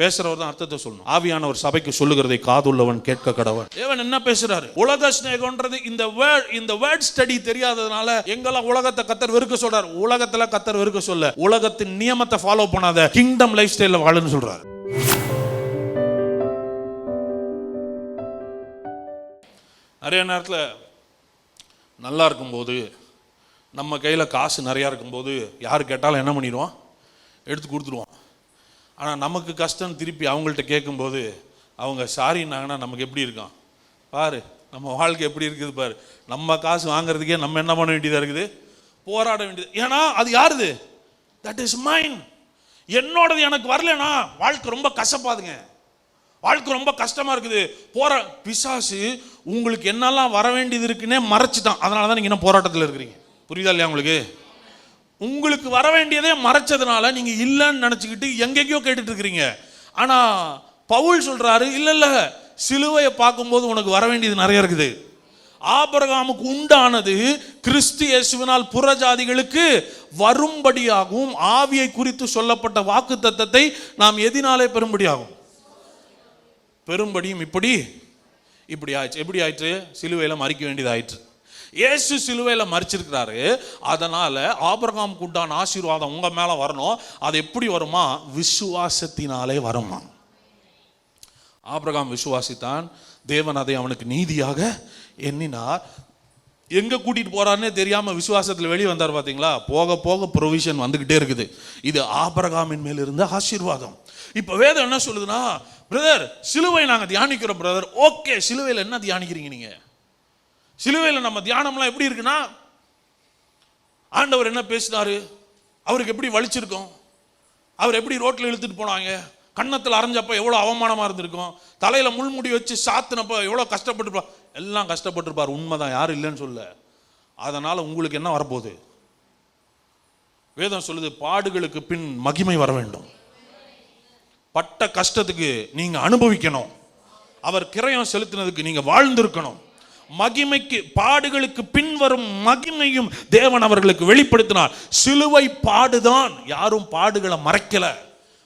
பேசுறவர் தான் அர்த்தத்தை சொல்லணும். ஆவியானவர் சபைக்கு சொல்லுகிறதை காதுள்ளவன் கேட்க கடவன். தேவன் என்ன பேசுறாரு? உலக ஸ்நேகம்ன்றது இந்த வேர்ட் இந்த வேர்ட் ஸ்டடி தெரியாததுனால எங்கெல்லாம் உலகத்தை கத்தர் வெறுக்க சொல்றாரு? உலகத்துல கத்தர் வெறுக்க சொல்ல. உலகத்தின் நியமத்தை ஃபாலோ பண்ணாத கிங்டம் லைஃப் ஸ்டைல வாழுன்னு சொல்றாரு. நிறைய நேரத்தில் நல்லா இருக்கும்போது நம்ம கையில் காசு நிறையா இருக்கும்போது யார் கேட்டாலும் என்ன பண்ணிடுவோம் எடுத்து கொடுத்துருவோம் ஆனால் நமக்கு கஷ்டம் திருப்பி அவங்கள்ட்ட கேட்கும்போது அவங்க சாரின்னாங்கன்னா நமக்கு எப்படி இருக்கும்? பாரு நம்ம வாழ்க்கை எப்படி இருக்குது பாரு. நம்ம காசு வாங்குறதுக்கே நம்ம என்ன பண்ண வேண்டியதாக இருக்குது? போராட வேண்டியது. ஏன்னா அது யாருது? தட் இஸ் மைன் என்னோடது எனக்கு வரலனா வாழ்க்கை ரொம்ப கசப்பாதுங்க. வாழ்க்கை ரொம்ப கஷ்டமா இருக்குது. போற பிசாசு உங்களுக்கு என்னெல்லாம் வர வேண்டியது இருக்குன்னே மறைச்சிட்டான். அதனால தான் நீங்கள் இன்னும் போராட்டத்தில் இருக்கிறீங்க. புரியுதா இல்லையா உங்களுக்கு? உங்களுக்கு வர வேண்டியதே மறைச்சதுனால நீங்க இல்லைன்னு நினச்சிக்கிட்டு எங்கெங்கேயோ கேட்டுட்டு இருக்கிறீங்க. ஆனா பவுல் சொல்றாரு இல்லை இல்லை சிலுவையை பார்க்கும்போது உனக்கு வர வேண்டியது நிறைய இருக்குது. ஆபரகாமுக்கு உண்டானது கிறிஸ்து இயேசுவினால் புறஜாதிகளுக்கு வரும்படியாகவும் ஆவியை குறித்து சொல்லப்பட்ட வாக்கு தத்தத்தை நாம் எதினாலே பெறும்படியாகும். பெரும்படியும் இப்படி இப்படி ஆயிடுச்சு. எப்படி ஆயிற்று சிலுவையில் மறிக்க வேண்டியது ஆயிற்று இயேசு சிலுவையில் மறிச்சிருக்கிறாரு அதனால் ஆபிரகாம் கூட்டான ஆசீர்வாதம் உங்கள் மேலே வரணும். அது எப்படி வருமா? விசுவாசத்தினாலே வருமா? ஆபிரகாம் விசுவாசித்தான். தேவன் அதை அவனுக்கு நீதியாக எண்ணினார். எங்கே கூட்டிகிட்டு போகிறான்னே தெரியாமல் விசுவாசத்தில் வெளியே வந்தார் பார்த்தீங்களா போக போக ப்ரொவிஷன் வந்துக்கிட்டே இருக்குது. இது ஆபிரகாமின் மேல் இருந்த ஆசீர்வாதம். இப்போ வேதம் என்ன சொல்லுதுன்னா பிரதர் சிலுவை நாங்கள் தியானிக்கிறோம் பிரதர். ஓகே சிலுவையில் என்ன தியானிக்கிறீங்க நீங்கள் சிலுவையில் நம்ம தியானம்லாம் எப்படி இருக்குன்னா ஆண்டவர் என்ன பேசினார்? அவருக்கு எப்படி வலிச்சிருக்கும்? அவர் எப்படி ரோட்டில் இழுத்துட்டு போனாங்க? கன்னத்தில் அரைஞ்சப்போ எவ்வளோ அவமானமாக இருந்திருக்கும்? தலையில் முள்முடி வச்சு சாத்தினப்போ எவ்வளோ கஷ்டப்பட்டுருப்பா? எல்லாம் கஷ்டப்பட்டிருப்பார். உண்மைதான். யாரும் இல்லைன்னு சொல்ல அதனால் உங்களுக்கு என்ன வரப்போகுது? வேதம் சொல்லுது பாடுகளுக்கு பின் மகிமை வர வேண்டும். பட்ட கஷ்டத்துக்கு நீங்கள் அனுபவிக்கணும். அவர் கிரயம் செலுத்தினதுக்கு நீங்கள் வாழ்ந்திருக்கணும். மகிமைக்கு பாடுகளுக்கு பின்வரும் மகிமையும் தேவன் அவர்களுக்கு வெளிப்படுத்தினார். சிலுவை பாடுதான். யாரும் பாடுகளை மறைக்கல.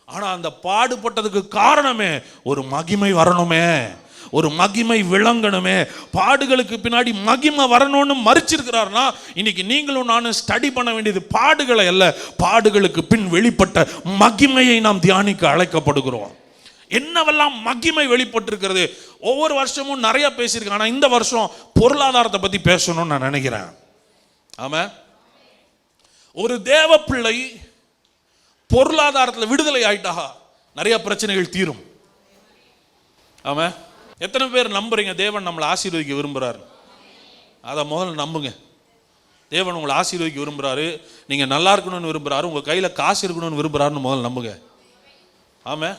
ஆனா அந்த பாடுபட்டதுக்கு காரணமே ஒரு மகிமை வரணுமே. ஒரு மகிமை விளங்கணுமே. பாடுகளுக்கு பின்னாடி மகிமை வரணும்னு மறிச்சிருக்கிறார்னா இன்னைக்கு நீங்களும் நானும் ஸ்டடி பண்ண வேண்டியது பாடுகளை அல்ல. பாடுகளுக்கு பின் வெளிப்பட்ட மகிமையை நாம் தியானிக்க அழைக்கப்படுகிறோம். என்னவெல்லாம் மகிமை வெளிப்பட்டிருக்கிறது? ஒவ்வொரு வருஷமும் நிறைய பேசியிருக்கேன் ஆனால் இந்த வருஷம் பொருளாதாரத்தை பற்றி பேசணும்னு நான் நினைக்கிறேன். ஆமாம் ஒரு தேவ பிள்ளை பொருளாதாரத்தில் விடுதலை ஆயிட்டா நிறைய பிரச்சனைகள் தீரும். ஆமா? எத்தனை பேர் நம்புறீங்க? தேவன் நம்மளை ஆசீர்வதிக்க விரும்புகிறார் அதை முதல்ல நம்புங்க. தேவன் உங்களை ஆசீர்வதிக்க விரும்புகிறாரு நீங்கள் நல்லா இருக்கணும்னு விரும்புகிறாரு உங்கள் கையில் காசு இருக்கணும்னு விரும்புகிறாருன்னு முதல்ல நம்புங்க. ஆமாம்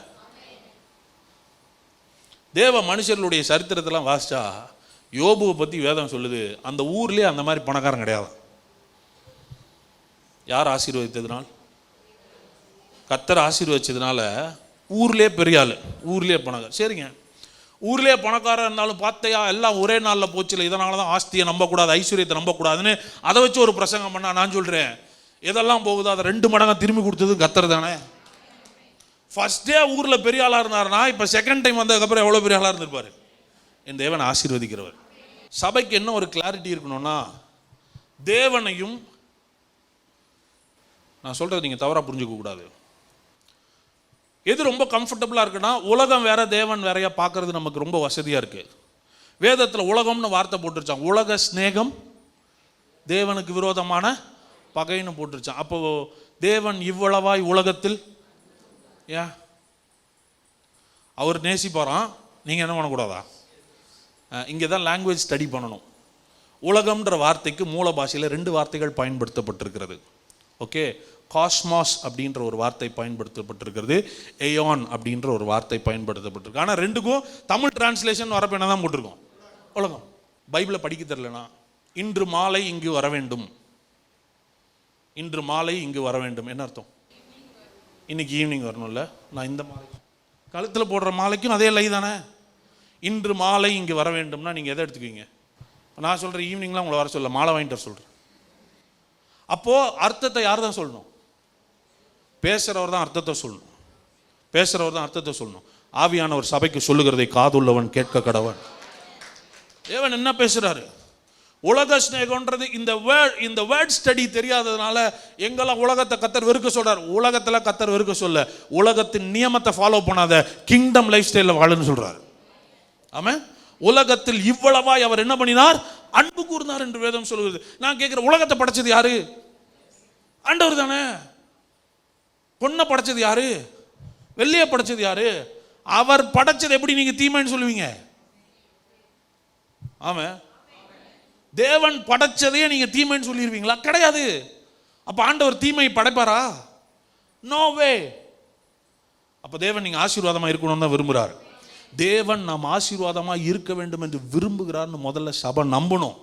தேவ மனுஷர்களுடைய சரித்திரத்தெல்லாம் வாசிச்சா யோபுவை பற்றி வேதம் சொல்லுது. அந்த ஊர்லேயே அந்த மாதிரி பணக்காரன் கிடையாது. யார் ஆசீர்வதித்ததுனால்? கத்தர் ஆசீர்வதிச்சதுனால ஊர்லேயே பெரிய ஆள் ஊர்லேயே பணக்காரன். சரிங்க. ஊர்லேயே பணக்காரர் இருந்தாலும் பார்த்தையா எல்லாம் ஒரே நாளில் போச்சுல இதனால தான் ஆஸ்தியை நம்பக்கூடாது ஐஸ்வர்யத்தை நம்பக்கூடாதுன்னு அதை வச்சு ஒரு பிரசங்கம் பண்ணால் நான் சொல்கிறேன் எதெல்லாம் போகுதோ அதை ரெண்டு மடங்காக திரும்பி கொடுத்தது கத்தர் தானே? ஃபஸ்ட்டே ஊரில் பெரிய ஆளாக இருந்தார்னா இப்போ செகண்ட் டைம் வந்ததுக்கப்புறம் எவ்வளோ பெரிய ஆளாக இருந்திருப்பார்? என் தேவனை ஆசீர்வதிக்கிறவர். சபைக்கு என்ன ஒரு கிளாரிட்டி இருக்கணும்னா தேவனையும் நான் சொல்கிறது நீங்கள் தவறாக புரிஞ்சுக்கக்கூடாது எது ரொம்ப கம்ஃபர்டபுளாக இருக்குன்னா உலகம் வேற தேவன் வேறையா பார்க்கறது நமக்கு ரொம்ப வசதியாக இருக்குது வேதத்தில் உலகம்னு வார்த்தை போட்டுருச்சான் உலக சிநேகம் தேவனுக்கு விரோதமான பகைன்னு போட்டுருச்சான் அப்போ தேவன் இவ்வளவாய் உலகத்தில் ஏன் அவர் நேசிப்பாராம் நீங்கள் என்ன பண்ணக்கூடாதா? இங்கே தான் லாங்குவேஜ் ஸ்டடி பண்ணணும். உலகம்ன்ற வார்த்தைக்கு மூல பாஷையில் ரெண்டு வார்த்தைகள் பயன்படுத்தப்பட்டிருக்கிறது. ஓகே? காஸ்மாஸ் அப்படின்ற ஒரு வார்த்தை பயன்படுத்தப்பட்டிருக்கிறது. ஏயான் அப்படின்ற ஒரு வார்த்தை பயன்படுத்தப்பட்டிருக்கு. ஆனால் ரெண்டுக்கும் தமிழ் டிரான்ஸ்லேஷன் வரப்போ என்ன தான் போட்டிருக்கோம். உலகம். பைபிளை படிக்க தெரிலனா இன்று மாலை இங்கு வர வேண்டும். இன்று மாலை இங்கு வர வேண்டும். என்ன அர்த்தம்? இன்னைக்கு ஈவினிங் வரணும்ல? நான் இந்த மாலை கழுத்தில் போடுற மாலைக்கும் அதே லை தானே? இன்று மாலை இங்கே வர வேண்டும்னா நீங்கள் எதை எடுத்துக்குவீங்க? நான் சொல்கிறேன் ஈவினிங்லாம் உங்களை வர சொல்ல மாலை வாங்கிட்டு வர சொல்கிறேன் அப்போது அர்த்தத்தை யார் தான் சொல்லணும்? பேசுகிறவர் தான் அர்த்தத்தை சொல்லணும். பேசுகிறவர் தான் அர்த்தத்தை சொல்லணும். ஆவியானவர் சபைக்கு சொல்லுகிறதை காதுள்ளவன் கேட்க கடவன். தேவன் என்ன பேசுகிறாரு உலக சிநேகம்ன்றது இந்த வேர்ட் இந்த வேர்ட் ஸ்டடி தெரியாததுனால எங்கெல்லாம் உலகத்தை கத்தர் வெறுக்க சொல்கிறார் உலகத்தில் கத்தர் வெறுக்க சொல்ல. உலகத்தின் நியமத்தை ஃபாலோ பண்ணாத கிங்டம் லைஃப் ஸ்டைலில் வாழுன்னு சொல்கிறார் ஆமாம் உலகத்தில் இவ்வளவாய் அவர் என்ன பண்ணினார்? அன்பு கூர்ந்தார் என்று வேதம் சொல்கிறது நான் கேட்குறேன் உலகத்தை படைச்சது யாரு? ஆண்டவர் தானே. பொண்ணை படைச்சது யாரு? வெள்ளியை படைச்சது யாரு? அவர் படைச்சது எப்படி நீங்கள் தீமைன்னு சொல்லுவீங்க? ஆமாம் தேவன் படைச்சதையே நீங்கள் தீமைன்னு சொல்லிடுவீங்களா கிடையாது. அப்போ ஆண்டவர் தீமை படைப்பாரா? நோ வே அப்போ தேவன் நீங்கள் ஆசீர்வாதமாக இருக்கணும்னு தான் விரும்புகிறார் தேவன் நாம் ஆசீர்வாதமாக இருக்க வேண்டும் என்று விரும்புகிறார்னு முதல்ல சபை நம்பணும்.